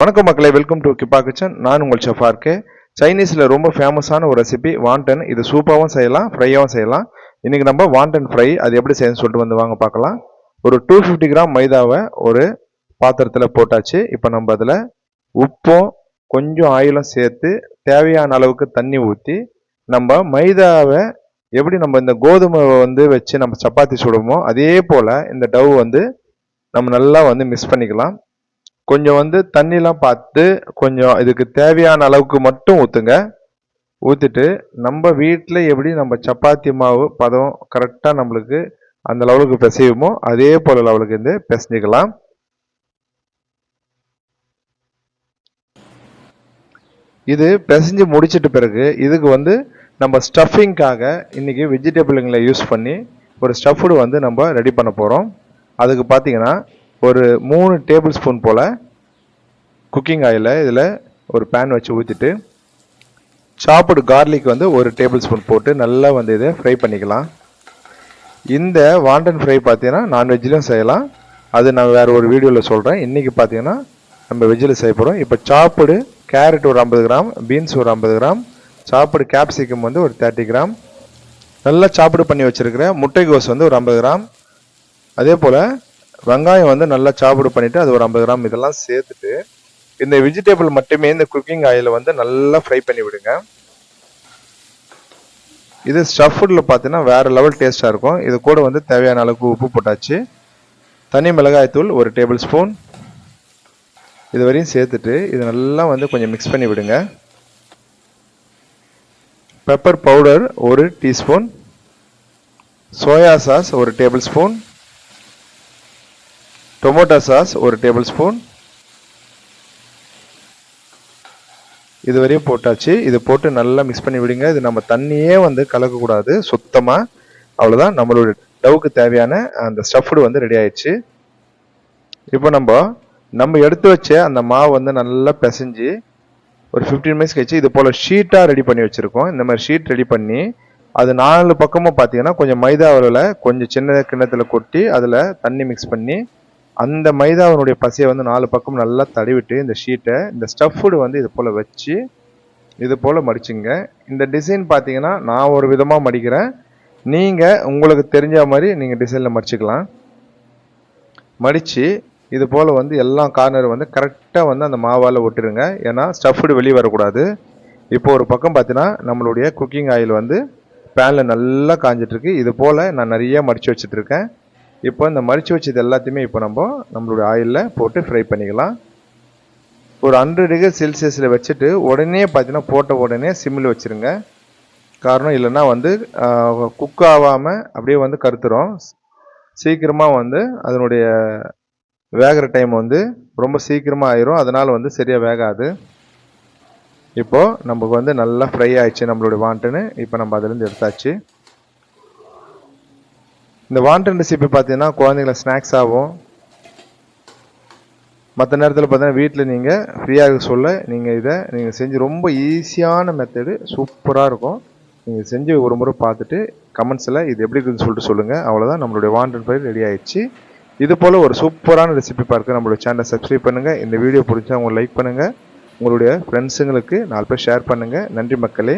வணக்கம் மக்களே welcome to கிப்பா kitchen நான் உங்கள் செஃப் சைனீஸில் ரொம்ப ஃபேமஸான ஒரு ரெசிபி வாண்டன் இது சூப்பாகவும் செய்யலாம் ஃப்ரையாகவும் செய்யலாம். இன்றைக்கி நம்ம வாண்டன் ஃப்ரை அது எப்படி செய்யணும்னு சொல்லிட்டு வந்து வாங்க பார்க்கலாம். ஒரு டூ ஃபிஃப்டி கிராம் மைதாவை ஒரு பாத்திரத்தில் போட்டாச்சு. இப்போ நம்ம அதில் உப்பும் கொஞ்சம் ஆயிலும் சேர்த்து தேவையான அளவுக்கு தண்ணி ஊற்றி நம்ம மைதாவை எப்படி நம்ம இந்த கோதுமை வந்து வச்சு நம்ம சப்பாத்தி சுடுவோமோ அதே போல் இந்த டவ் வந்து நம்ம நல்லா வந்து மிக்ஸ் பண்ணிக்கலாம். கொஞ்சம் வந்து தண்ணிலாம் பார்த்து கொஞ்சம் இதுக்கு தேவையான அளவுக்கு மட்டும் ஊற்றுங்க ஊற்றிட்டு நம்ம வீட்டில் எப்படி நம்ம சப்பாத்தி மாவு பதம் கரெக்டாக நம்மளுக்கு அந்த லெவலுக்கு பிசையுமோ அதே போல் லெவலுக்கு வந்து பிசைஞ்சிக்கலாம். இது பிசைஞ்சு முடிச்சிட்ட பிறகு இதுக்கு வந்து நம்ம ஸ்டஃபிங்காக இன்றைக்கி வெஜிடபிளுங்களை யூஸ் பண்ணி ஒரு ஸ்டஃப்டு வந்து நம்ம ரெடி பண்ண போகிறோம் அதுக்கு பார்த்தீங்கன்னா ஒரு மூணு டேபிள் ஸ்பூன் போல் குக்கிங் ஆயிலை இதில் ஒரு பேன் வச்சு ஊற்றிட்டு சாப்பிடு கார்லிக் வந்து ஒரு டேபிள் ஸ்பூன் போட்டு நல்லா வந்து இதை ஃப்ரை பண்ணிக்கலாம். இந்த வாண்டன் ஃப்ரை பார்த்தீங்கன்னா நான்வெஜ்லேயும் செய்யலாம். அது நான் வேறு ஒரு வீடியோவில் சொல்கிறேன் இன்றைக்கி பார்த்தீங்கன்னா நம்ம வெஜ்ஜில் செய்ய போகிறோம் இப்போ சாப்பிடு கேரட் ஒரு ஐம்பது கிராம் பீன்ஸ் ஒரு ஐம்பது கிராம் சாப்பிடு கேப்சிகம் வந்து ஒரு தேர்ட்டி கிராம். நல்லா சாப்பிடு பண்ணி வச்சுருக்கிற முட்டைகோஸ் வந்து ஒரு ஐம்பது கிராம். அதே போல் வெங்காயம் வந்து நல்லா சாப்பிடு பண்ணிவிட்டு அது ஒரு ஐம்பது கிராம் இதெல்லாம் சேர்த்துட்டு இந்த வெஜிடபிள் மட்டுமே இந்த குக்கிங் ஆயில வந்து நல்லா ஃப்ரை பண்ணி விடுங்க. இது ஸ்டஃப்டில் பார்த்தீங்கன்னா வேறு லெவல் டேஸ்ட்டாக இருக்கும். இது கூட வந்து தேவையான அளவுக்கு உப்பு போட்டாச்சு. தனி மிளகாய் தூள் ஒரு டேபிள் ஸ்பூன் இது வரையும் சேர்த்துட்டு இது நல்லா வந்து கொஞ்சம் மிக்ஸ் பண்ணி விடுங்க. பெப்பர் பவுடர் ஒரு டீஸ்பூன் சோயா சாஸ் ஒரு டேபிள் ஸ்பூன் டொமோட்டோ சாஸ் ஒரு டேபிள் ஸ்பூன் இது வரையும் போட்டாச்சு. இது போட்டு நல்லா மிக்ஸ் பண்ணி விடுங்க. இது நம்ம தண்ணியே வந்து கலக்கக்கூடாது. சுத்தமாக அவ்வளோதான் நம்மளோட டவுக்கு தேவையான அந்த ஸ்டஃப்டு வந்து ரெடி ஆயிடுச்சு. இப்போ நம்ம நம்ம எடுத்து வச்ச அந்த மாவு வந்து நல்லா பிசைஞ்சு ஒரு ஃபிஃப்டீன் மினிட்ஸ் கழிச்சு இது போல் ஷீட்டாக ரெடி பண்ணி வச்சுருக்கோம். இந்த மாதிரி ஷீட் ரெடி பண்ணி அது நாலு பக்கமும் பார்த்தீங்கன்னா கொஞ்சம் மைதா அளவில் கொஞ்சம் சின்ன கிண்ணத்தில் கொட்டி அதில் தண்ணி மிக்ஸ் பண்ணி அந்த மைதாவினுடைய பசையை வந்து நாலு பக்கம் நல்லா தடவிட்டு இந்த ஷீட்டை இந்த ஸ்டஃப்டு வந்து இது போல் வச்சு இது போல் மடிச்சுங்க. இந்த டிசைன் பார்த்தீங்கன்னா நான் ஒரு விதமாக மடிக்கிறேன். நீங்கள் உங்களுக்கு தெரிஞ்ச மாதிரி நீங்கள் டிசைனில் மடிச்சுக்கலாம். மடித்து இது போல் வந்து எல்லா கார்னர் வந்து கரெக்டாக வந்து அந்த மாவால் விட்டுருங்க ஏன்னா ஸ்டஃப்டு வெளியே வரக்கூடாது. இப்போ ஒரு பக்கம் பார்த்தீங்கன்னா நம்மளுடைய குக்கிங் ஆயில் வந்து பேனில் நல்லா காஞ்சிட்ருக்கு இது போல் நான் நிறைய மடித்து வச்சுட்ருக்கேன் இப்போ இந்த மறித்து வச்சது எல்லாத்தையுமே இப்போ நம்ம நம்மளுடைய ஆயிலில் போட்டு ஃப்ரை பண்ணிக்கலாம். ஒரு ஹண்ட்ரட் டிகிரி செல்சியஸில் வச்சுட்டு உடனே பார்த்தீங்கன்னா போட்ட உடனே சிம்மில் வச்சுருங்க. காரணம் இல்லைன்னா வந்து குக் ஆகாமல் அப்படியே வந்து கருத்துரும் சீக்கிரமாக வந்து அதனுடைய வேகிற டைம் வந்து ரொம்ப சீக்கிரமாக ஆயிரும். அதனால் வந்து சரியாக வேகாது. இப்போது நமக்கு வந்து நல்லா ஃப்ரை ஆயிடுச்சு நம்மளுடைய வாண்ட்டுன்னு இப்போ நம்ம அதுலேருந்து எடுத்தாச்சு. இந்த வாண்டன் ரெசிபி பார்த்தீங்கன்னா குழந்தைங்கள ஸ்நாக்ஸ் ஆகும். மற்ற நேரத்தில் பார்த்தீங்கன்னா வீட்டில் நீங்கள் ஃப்ரீயாக இருக்க சொல்ல நீங்கள் இதை நீங்கள் செஞ்சு ரொம்ப ஈஸியான மெத்தடு சூப்பராக இருக்கும். நீங்கள் செஞ்சு ஒரு முறை பார்த்துட்டு கமெண்ட்ஸில் இது எப்படி இருக்குதுன்னு சொல்லிட்டு சொல்லுங்கள் அவ்வளோதான் நம்மளுடைய வாண்டன் பயிர் ரெடி ஆயிடுச்சு. இது போல் ஒரு சூப்பரான ரெசிபி பார்க்க நம்மளுடைய சேனலை சப்ஸ்கிரைப் பண்ணுங்கள் இந்த வீடியோ பிடிச்சா உங்களை லைக் பண்ணுங்கள் உங்களுடைய ஃப்ரெண்ட்ஸுங்களுக்கு நாலு பேர் ஷேர் பண்ணுங்கள் நன்றி மக்களே.